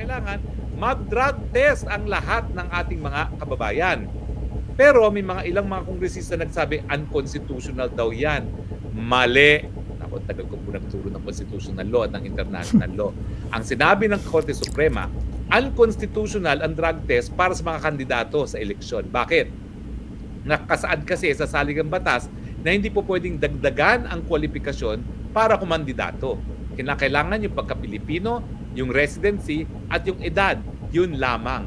kinakailangan mag-drug test ang lahat ng ating mga kababayan. Pero may mga ilang mga kongresista nagsabi unconstitutional daw yan. Mali. Ako, tagal ko po nagturo ng constitutional law at ng international law. Ang sinabi ng Korte Suprema, unconstitutional ang drug test para sa mga kandidato sa eleksyon. Bakit? Nakasaad kasi sa saligang batas na hindi po pwedeng dagdagan ang kwalifikasyon para kumandidato. Kinakailangan yung pagka-Pilipino, yung residency, at yung edad. Yun lamang.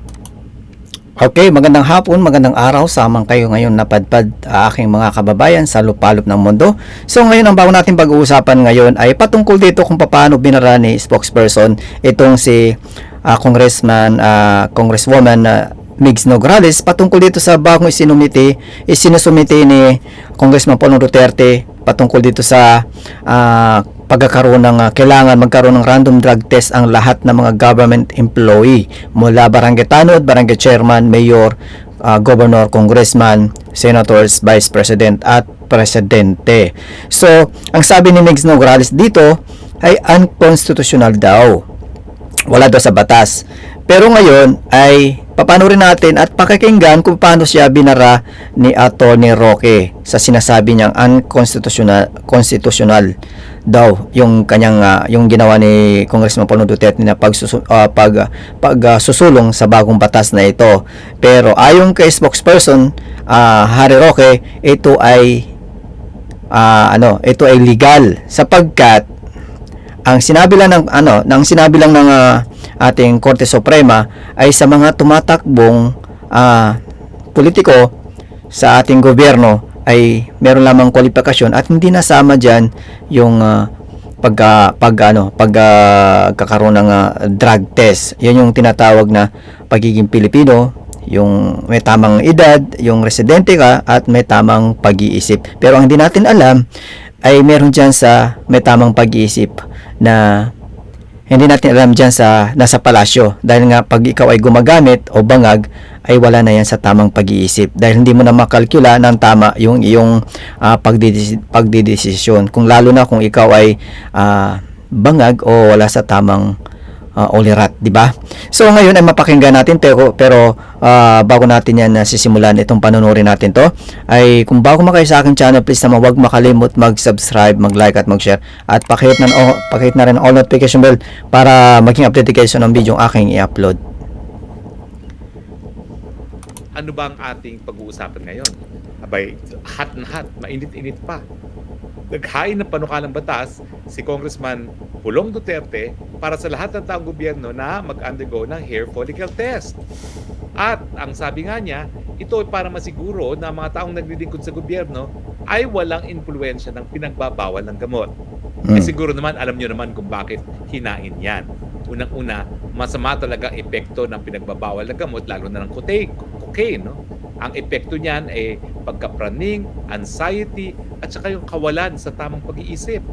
Okay, magandang hapon, magandang araw. Samang kayo ngayon napadpad uh, aking mga kababayan sa lupalop ng mundo. So ngayon ang bago natin pag-uusapan ngayon ay patungkol dito kung paano binara ni spokesperson itong si uh, Congressman, uh, Congresswoman uh, Migs Nograles patungkol dito sa bagong isinumiti, isinusumiti ni Congressman Paulo Duterte patungkol dito sa uh, pagkakaroon ng uh, kailangan magkaroon ng random drug test ang lahat ng mga government employee mula barangay tanod, barangay chairman, mayor, uh, governor, congressman, senators, vice president at presidente. So, ang sabi ni Migs Nograles dito ay unconstitutional daw. Wala daw sa batas. Pero ngayon ay papanurin natin at pakikinggan kung paano siya binara ni Atty. Roque sa sinasabi niyang unconstitutional constitutional daw yung kanyang uh, yung ginawa ni Congressman Paulo Duterte na pag uh, pag pag uh, susulong sa bagong batas na ito. Pero ayon kay spokesperson uh, Harry Roque, ito ay uh, ano, ito ay legal sapagkat ang sinabi lang ng ano, nang sinabi lang ng uh, ating Korte Suprema ay sa mga tumatakbong uh, politiko sa ating gobyerno ay meron lamang kwalifikasyon at hindi nasama diyan yung uh, pag uh, pag ano pag uh, kakaroon ng uh, drug test. 'Yan yung tinatawag na pagiging Pilipino, yung may tamang edad, yung residente ka at may tamang pag-iisip. Pero ang hindi natin alam ay meron diyan sa may tamang pag-iisip na hindi natin alam dyan sa nasa palasyo. Dahil nga pag ikaw ay gumagamit o bangag ay wala na yan sa tamang pag-iisip. Dahil hindi mo na makalkula ng tama yung iyong uh, pagdidis- pagdidesisyon. Kung lalo na kung ikaw ay uh, bangag o wala sa tamang uh, olirat, di ba? So ngayon ay mapakinggan natin pero pero uh, bago natin yan sisimulan itong panunurin natin to ay kung bago makayo sa aking channel please naman huwag makalimot mag-subscribe, mag-like at mag-share at pakihit na oh, pakihit na rin all notification bell para maging updated kayo sa ng video aking i-upload. Ano ba ang ating pag-uusapan ngayon? Abay, hot na hot, mainit-init pa. Naghain ng panukalang batas si Congressman Pulong Duterte para sa lahat ng taong gobyerno na mag-undergo ng hair follicle test. At ang sabi nga niya, ito ay para masiguro na mga taong naglilingkod sa gobyerno ay walang impluensya ng pinagbabawal ng gamot. Mm. Eh siguro naman, alam nyo naman kung bakit hinain yan. Unang-una, masama talaga ang epekto ng pinagbabawal ng gamot, lalo na ng cocaine. cocaine no? Ang epekto niyan ay pagkapraning, anxiety, at saka yung kawalan sa tamang pag-iisip.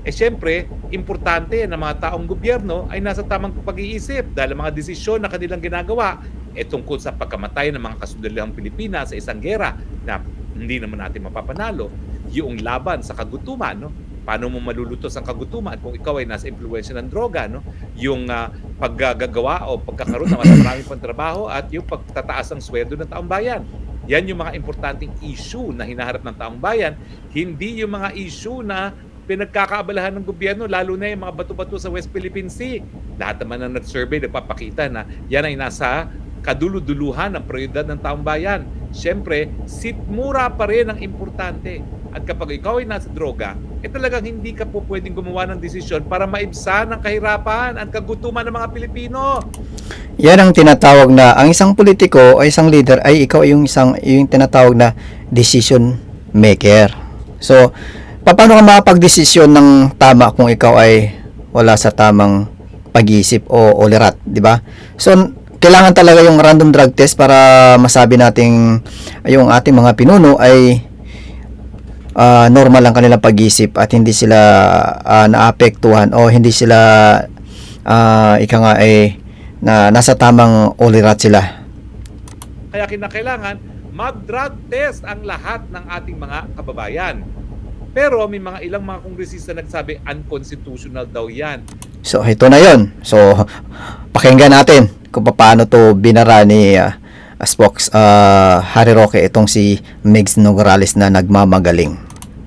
Eh syempre, importante na mga taong gobyerno ay nasa tamang pag-iisip dahil mga desisyon na kanilang ginagawa ay tungkol sa pagkamatay ng mga kasundalihang Pilipinas sa isang gera na hindi naman natin mapapanalo. Yung laban sa kagutuman, no? paano mo malulutos ang kagutuman kung ikaw ay nasa impluensya ng droga, no? Yung uh, paggagawa o pagkakaroon ng mas maraming pantrabaho at yung pagtataas ng sweldo ng taong bayan. Yan yung mga importanteng issue na hinaharap ng taong bayan, hindi yung mga issue na pinagkakaabalahan ng gobyerno, lalo na yung mga bato-bato sa West Philippine Sea. Lahat naman na nag-survey nagpapakita na yan ay nasa kaduluduluhan ng prioridad ng taong bayan. Siyempre, sitmura pa rin ang importante. At kapag ikaw ay nasa droga, eh talagang hindi ka po pwedeng gumawa ng desisyon para maibsan ang kahirapan at kagutuman ng mga Pilipino. Yan ang tinatawag na ang isang politiko o isang leader ay ikaw yung isang yung tinatawag na decision maker. So, paano ka makapag-desisyon ng tama kung ikaw ay wala sa tamang pag-iisip o olirat, di ba? So, kailangan talaga yung random drug test para masabi nating yung ating mga pinuno ay uh, normal ang kanilang pag-iisip at hindi sila uh, naapektuhan o hindi sila uh, ika nga eh na nasa tamang ulirat sila. Kaya kinakailangan mag-drug test ang lahat ng ating mga kababayan. Pero may mga ilang mga kongresista nagsabi unconstitutional daw yan. So ito na yon. So pakinggan natin kung paano to binara ni uh, Spox uh, Harry Roque itong si Migs Nograles na nagmamagaling.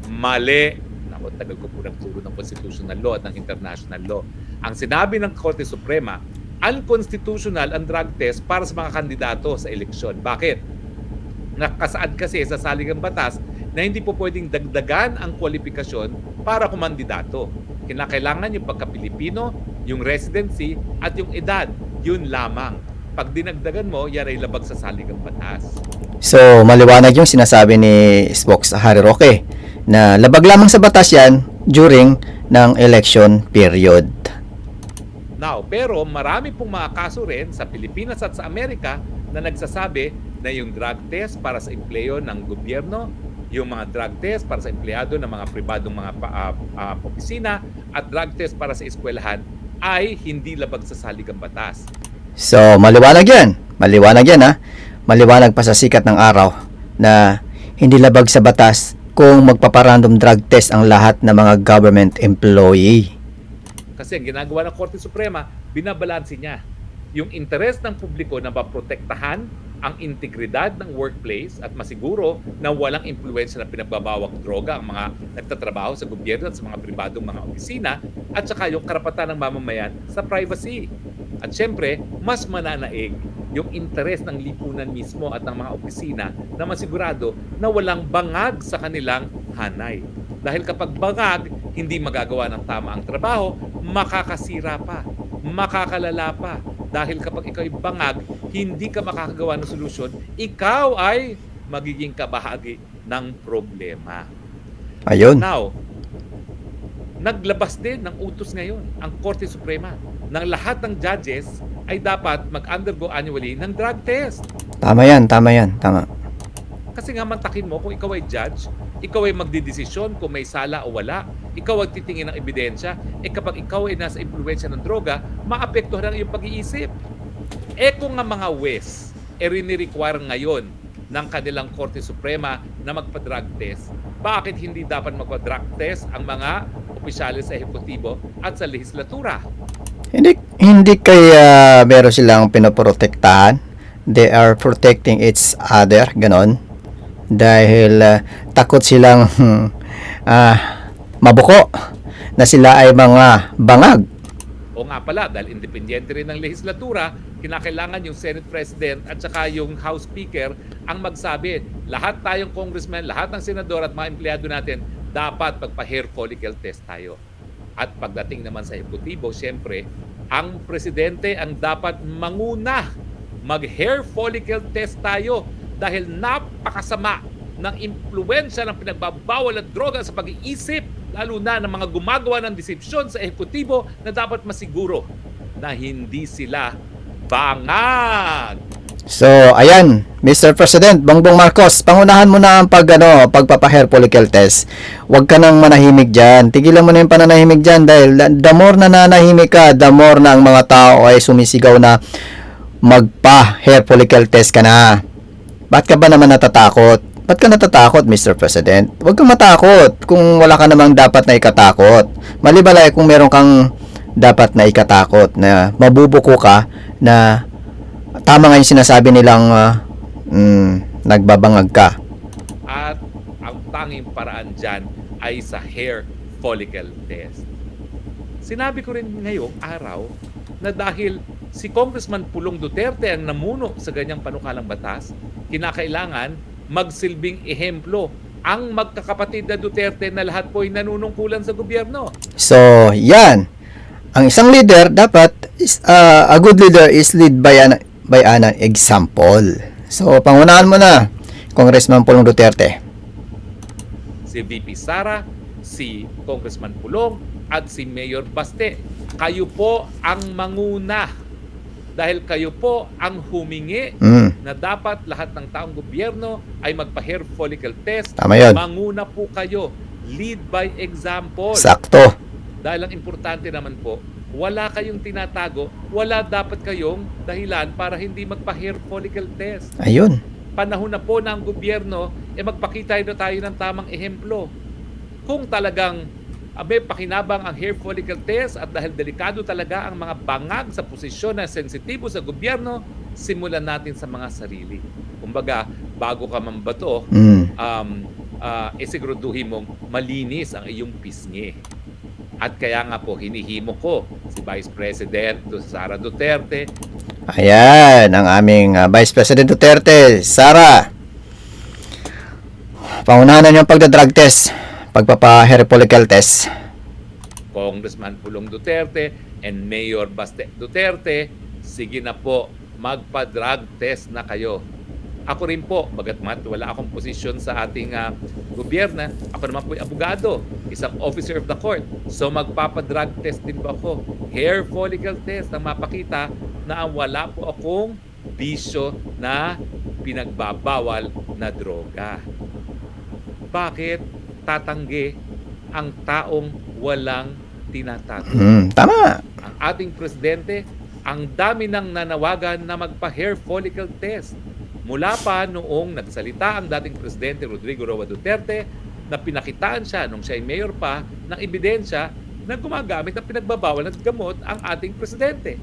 Mali. Naku, tagal ko po nagturo ng constitutional law at ng international law. Ang sinabi ng Korte Suprema, unconstitutional ang drug test para sa mga kandidato sa eleksyon. Bakit? Nakasaad kasi sa saligang batas na hindi po pwedeng dagdagan ang kwalifikasyon para kumandidato. Kinakailangan yung pagka-Pilipino, yung residency, at yung edad. Yun lamang. Pag dinagdagan mo, yan ay labag sa saligang batas. So maliwanag yung sinasabi ni Spox Harry Roque na labag lamang sa batas yan during ng election period. Now, pero marami pong mga kaso rin sa Pilipinas at sa Amerika na nagsasabi na yung drug test para sa empleyo ng gobyerno, yung mga drug test para sa empleyado ng mga pribadong mga ah, ah, opisina at drug test para sa eskwelahan ay hindi labag sa saligang batas. So maliwanag yan. Maliwanag yan ha. Maliwanag pa sa sikat ng araw na hindi labag sa batas kung magpaparandom drug test ang lahat ng mga government employee. Kasi ang ginagawa ng Korte Suprema, binabalansi niya yung interes ng publiko na maprotektahan ang integridad ng workplace at masiguro na walang impluensya na pinagbabawang droga ang mga nagtatrabaho sa gobyerno at sa mga pribadong mga opisina at saka yung karapatan ng mamamayan sa privacy. At syempre, mas mananaig yung interes ng lipunan mismo at ng mga opisina na masigurado na walang bangag sa kanilang hanay. Dahil kapag bangag, hindi magagawa ng tama ang trabaho, makakasira pa, makakalala pa. Dahil kapag ikaw ay bangag, hindi ka makakagawa ng solusyon, ikaw ay magiging kabahagi ng problema. Ayun. Now, naglabas din ng utos ngayon ang Korte Suprema ng lahat ng judges ay dapat mag-undergo annually ng drug test. Tama yan, tama yan, tama. Kasi nga mantakin mo kung ikaw ay judge, ikaw ay magdidesisyon kung may sala o wala, ikaw ang titingin ng ebidensya, eh kapag ikaw ay nasa impluensya ng droga, maapektuhan ang iyong pag-iisip. Eh kung nga mga WES, eh rini-require ngayon ng kanilang Korte Suprema na magpa-drug test, bakit hindi dapat magpa-drug test ang mga opisyalis sa ehekutibo at sa legislatura? Hindi hindi kaya meron silang pinoprotektahan. They are protecting each other, ganon. Dahil ah, takot silang ah, mabuko na sila ay mga bangag. Nga pala, dahil independyente rin ng legislatura, kinakailangan yung Senate President at saka yung House Speaker ang magsabi, lahat tayong congressman, lahat ng senador at mga empleyado natin, dapat magpa-hair follicle test tayo. At pagdating naman sa ekutibo, siyempre, ang presidente ang dapat manguna mag-hair follicle test tayo dahil napakasama ng impluensya ng pinagbabawal at droga sa pag-iisip lalo na ng mga gumagawa ng desisyon sa ehekutibo na dapat masiguro na hindi sila bangag. So, ayan, Mr. President, Bongbong Marcos, pangunahan mo na ang pag, ano, pagpapa-hair follicle test. Huwag ka nang manahimik dyan. Tigilan mo na yung pananahimik dyan dahil the more na nanahimik ka, the more na ang mga tao ay sumisigaw na magpa-hair follicle test ka na. Ba't ka ba naman natatakot? Ba't ka natatakot, Mr. President? Huwag kang matakot kung wala ka namang dapat na ikatakot. Malibalay kung meron kang dapat na ikatakot na mabubuko ka na tama nga yung sinasabi nilang ah, mm, nagbabangag ka. At ang tanging paraan dyan ay sa hair follicle test. Sinabi ko rin ngayong araw na dahil si Congressman Pulong Duterte ang namuno sa ganyang panukalang batas, kinakailangan magsilbing ehemplo ang magkakapatid na Duterte na lahat po ay nanunungkulan sa gobyerno. So, yan. Ang isang leader dapat is, ah, a good leader is lead by an by an example. So, pangunahan mo na Congressman Pulong Duterte. Si VP Sara, si Congressman Pulong, at si Mayor Baste. Kayo po ang manguna dahil kayo po ang humingi Mm, na dapat lahat ng taong gobyerno ay magpa-hair follicle test. tama 'yon. Manguna po kayo. Lead by example. Sakto. Dahil ang importante naman po, wala kayong tinatago, wala dapat kayong dahilan para hindi magpa-hair follicle test. Ayun. Panahon na po ang gobyerno, eh magpakita na tayo ng tamang ehemplo. kung talagang abe pakinabang ang hair follicle test at dahil delikado talaga ang mga bangag sa posisyon na sensitibo sa gobyerno, simulan natin sa mga sarili. Kumbaga, bago ka mambato, Mm. um, uh, isiguraduhin mong malinis ang iyong pisngi. At kaya nga po, hinihimo ko si Vice President Sara Duterte Ayan, ang aming ah, Vice President Duterte, Sara. Pangunahan na niyong pagda-drug test, pagpapa-hair follicle test. Congressman Pulong Duterte and Mayor Baste Duterte, sige na po, magpa-drug test na kayo. Ako rin po, bagatmat wala akong posisyon sa ating uh, gobyerno, ako naman po ay abogado, isang officer of the court. So magpapa-drug test din po ako. Hair follicle test na mapakita na wala po akong bisyo na pinagbabawal na droga. Bakit tatanggi ang taong walang tinatago? Mm, tama. Ang ating presidente, ang dami nang nanawagan na magpa-hair follicle test. Mula pa noong nagsalita ang dating presidente Rodrigo Roa Duterte na pinakitaan siya nung siya ay mayor pa ng ebidensya na gumagamit ng pinagbabawal na gamot ang ating presidente.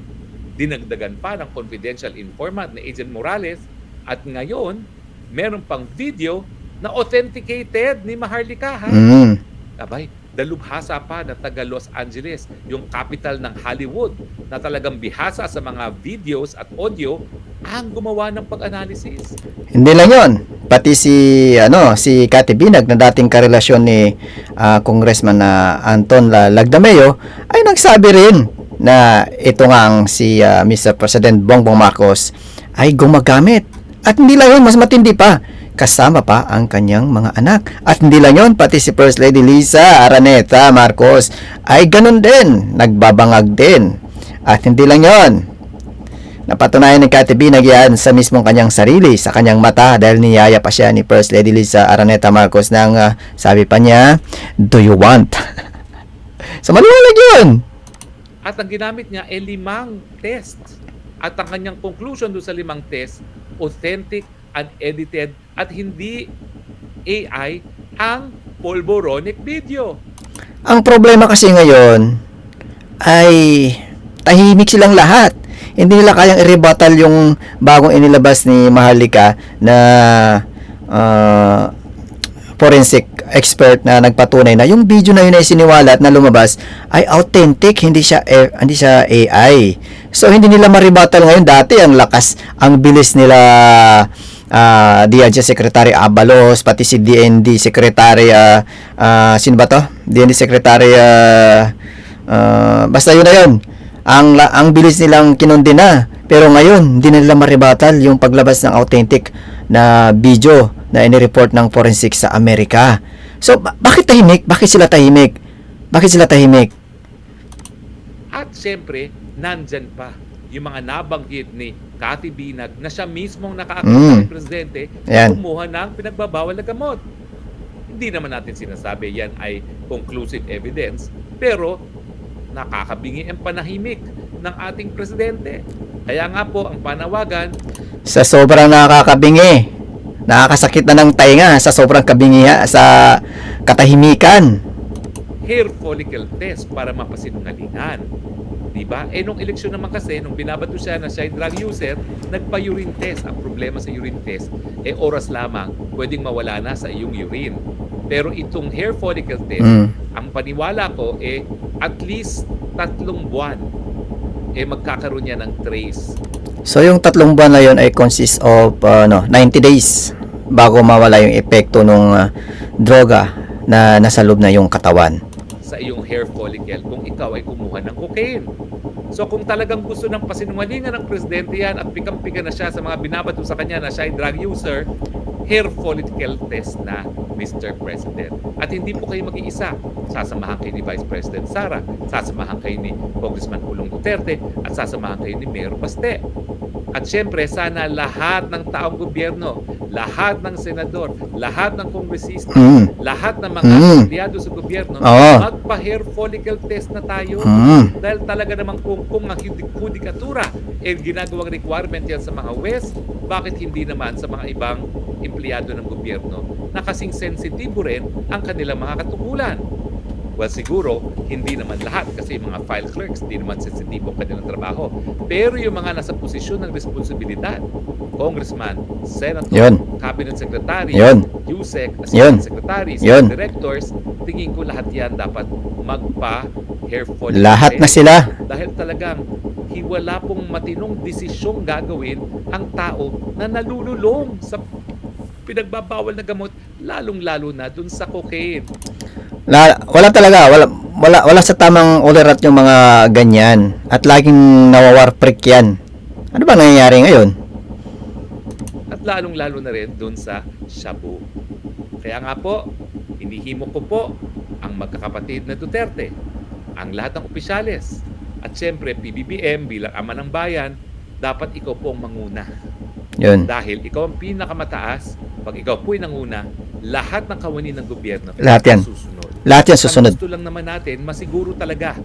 Dinagdagan pa ng confidential informant na Agent Morales at ngayon meron pang video na authenticated ni Maharlika ha? Mm. Abay, dalubhasa pa na taga Los Angeles, yung capital ng Hollywood, na talagang bihasa sa mga videos at audio ang gumawa ng pag-analysis. Hindi lang 'yon. Pati si ano, si Kati Binag na dating karelasyon ni ah, Congressman na Anton La- Lagdameo ay nagsabi rin na ito nga ang si ah, Mr. President Bongbong Marcos ay gumagamit. At hindi lang 'yon, mas matindi pa. Kasama pa ang kanyang mga anak. At hindi lang 'yon, pati si First Lady Lisa Araneta Marcos ay ganun din, nagbabangag din. At hindi lang 'yon, Napatunayan ni Kati Binag yan sa mismong kanyang sarili, sa kanyang mata dahil niyaya pa siya ni First Lady Lisa Araneta Marcos nang ah, sabi pa niya, Do you want? so maliwanag yun. At ang ginamit niya ay limang test. At ang kanyang conclusion doon sa limang test, authentic, unedited, at hindi AI ang polvoronic video. Ang problema kasi ngayon ay tahimik silang lahat. Hindi nila kayang i-rebuttal yung bagong inilabas ni Maharlika na ah, forensic expert na nagpatunay na yung video na yun ay siniwala at na lumabas ay authentic, hindi siya A- hindi siya AI. So hindi nila ma-rebuttal ngayon dati ang lakas, ang bilis nila ah DND Secretary Abalos, pati si DND Secretary ah, ah, sino ba to? DND Secretary ah, ah, basta yun na yun. Ang ang bilis nilang kinundi na. Pero ngayon, hindi nila maribatal yung paglabas ng authentic na video na inireport ng forensic sa Amerika. So, ba- bakit tahimik? Bakit sila tahimik? Bakit sila tahimik? At siyempre, nandyan pa yung mga nabanggit ni Cathy Binag na siya mismong Mm. ng presidente Ayan. kumuha ng pinagbabawal na gamot. Hindi naman natin sinasabi yan ay conclusive evidence, pero nakakabingi ang panahimik ng ating presidente. Kaya nga po ang panawagan, Sa sobrang nakakabingi, nakakasakit na ng tainga sa sobrang kabingi sa katahimikan. hair follicle test para mapasinungalingan. Di ba? Eh, nung eleksyon naman kasi, nung binabato siya na siya drug user, nagpa-urine test. Ang problema sa urine test, eh oras lamang, pwedeng mawala na sa iyong urine. Pero itong hair follicle test, Mm. ang paniwala ko, eh, at least tatlong buwan, eh magkakaroon niya ng trace. So yung tatlong buwan na yun ay consist of uh, no, 90 days bago mawala yung epekto ng droga na nasa loob na yung katawan. sa iyong hair follicle kung ikaw ay kumuha ng cocaine. So kung talagang gusto ng pasinungalingan ng presidente yan at pikam-pika na siya sa mga binabato sa kanya na siya ay drug user, hair follicle test na, Mr. President. At hindi po kayo mag-iisa. Sasamahan kayo ni Vice President Sara, sasamahan kayo ni Congressman Pulong Duterte, at sasamahan kayo ni Mayor Baste. At syempre, sana lahat ng taong gobyerno, lahat ng senador, lahat ng kongresista, Mm. lahat ng mga Mm. empleyado sa gobyerno, Oo. magpa-hair follicle test na tayo. Mm. Dahil talaga namang kung kung ang hudi- hudikatura eh ginagawang requirement yan sa mga West, bakit hindi naman sa mga ibang empleyado ng gobyerno na kasing sensitibo rin ang kanilang mga katungkulan? Well, siguro, hindi naman lahat kasi mga file clerks, hindi naman sensitibo ang kanilang trabaho. Pero yung mga nasa posisyon ng responsibilidad, congressman, senator, Yun. cabinet secretary, Yun. USEC, Yun. assistant secretaries, Yun. directors, tingin ko lahat yan dapat magpa-hair follicle Lahat na sila. Dahil talagang hiwala pong matinong desisyong gagawin ang tao na nalululong sa pinagbabawal na gamot, lalong-lalo na dun sa cocaine. La, wala talaga, wala, wala, wala sa tamang ulirat yung mga ganyan. At laging nawawarprik yan. Ano ba nangyayari ngayon? At lalong-lalo na rin dun sa shabu. Kaya nga po, hinihimo ko po ang magkakapatid na Duterte, ang lahat ng opisyales, at syempre PBBM bilang ama ng bayan, dapat ikaw po ang manguna. Yun. Dahil ikaw ang pinakamataas, pag ikaw po'y nanguna, lahat ng kawani ng gobyerno Lahat yan. susunod. Lahat yan susunod. Gusto lang naman natin, masiguro talaga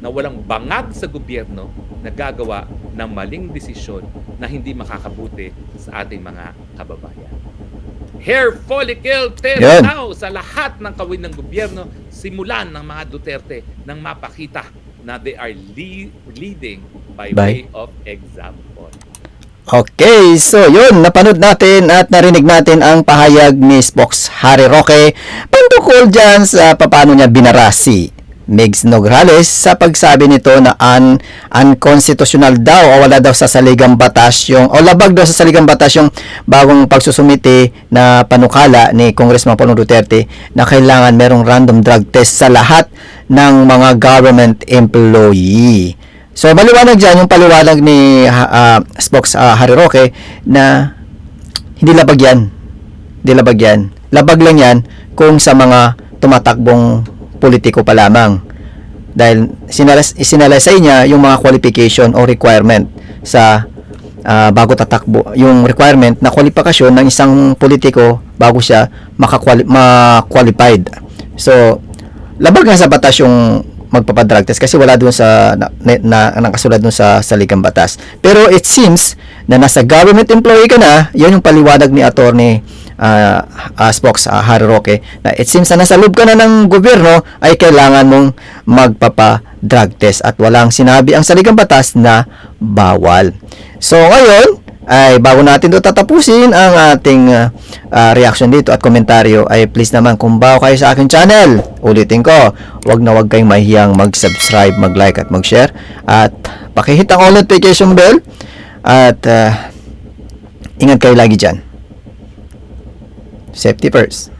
na walang bangag sa gobyerno na gagawa ng maling desisyon na hindi makakabuti sa ating mga kababayan. Hair follicle test Yan. now sa lahat ng kawin ng gobyerno simulan ng mga Duterte nang mapakita na they are le- leading by, By- way of example. Okay, so yun, napanood natin at narinig natin ang pahayag ni Spox Harry Roque patungkol dyan sa paano niya binarasi Migs Nograles sa pagsabi nito na un unconstitutional daw o wala daw sa saligang batas yung o labag daw sa saligang batas yung bagong pagsusumite na panukala ni Congressman Paulo Duterte na kailangan merong random drug test sa lahat ng mga government employee. So maliwanag dyan yung paliwanag ni uh, Spox uh, Harry Roque na hindi labag yan. Hindi labag yan. Labag lang yan kung sa mga tumatakbong politiko pa lamang. Dahil sinalas, isinalaysay niya yung mga qualification o requirement sa ah, bago tatakbo. Yung requirement na kwalifikasyon ng isang politiko bago siya makakwali, ma-qualified. So, labag nga sa batas yung magpapadrug test kasi wala doon sa na, na, na nakasulat doon sa saligang batas. Pero it seems na nasa government employee ka na, yun yung paliwanag ni attorney uh, uh, Spox uh, Harry Roque na it seems na nasa loob ka na ng gobyerno ay kailangan mong magpapa-drug test at walang sinabi ang saligang batas na bawal. So ngayon, ay bago natin ito tatapusin ang ating uh, uh, reaction dito at komentaryo ay please naman kung bago kayo sa aking channel ulitin ko wag na wag kayong mahiyang mag-subscribe, mag-like at mag-share at pakihit ang all notification bell at uh, ingat kayo lagi dyan. Safety first